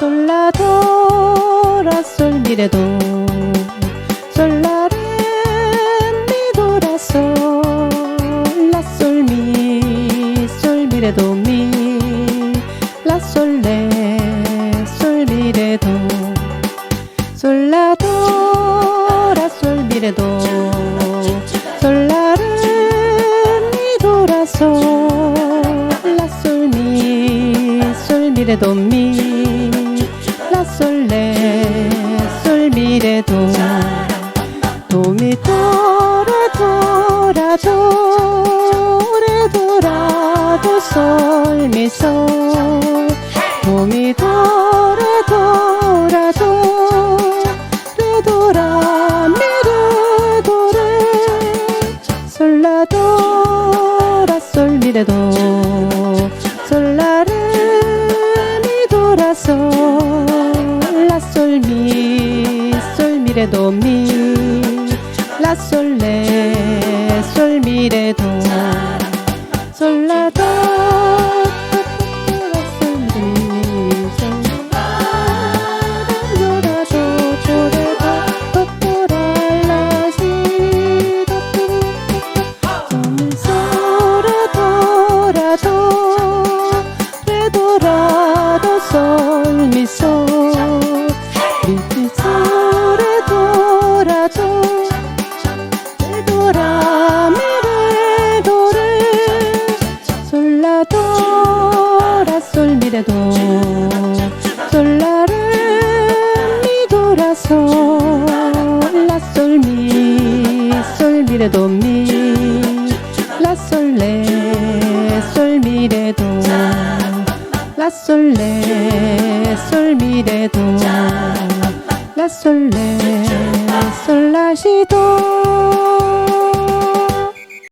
솔라도라 솔미레도. 솔라레 미도라 솔라 솔미 솔미레도 미 솔미레도 솔라레 미도라 솔라 솔미 솔미레도 미 라 솔레 솔미레도 도미 도라 도라 도레 도라도 솔미 솔 도미도레 도라 도 솔레 솔미레도 솔라도 솔라도 조레도 또또랄라시 솔미소라도라도 레도라도 솔미솔 미미소레도라도 라도라 솔 미레도. 솔라레 미도 라 솔 라 솔 미 솔 미레도 미 라 솔 레 솔 미레도. 라 솔 레 솔 미레도. 라 솔 레 솔 라시도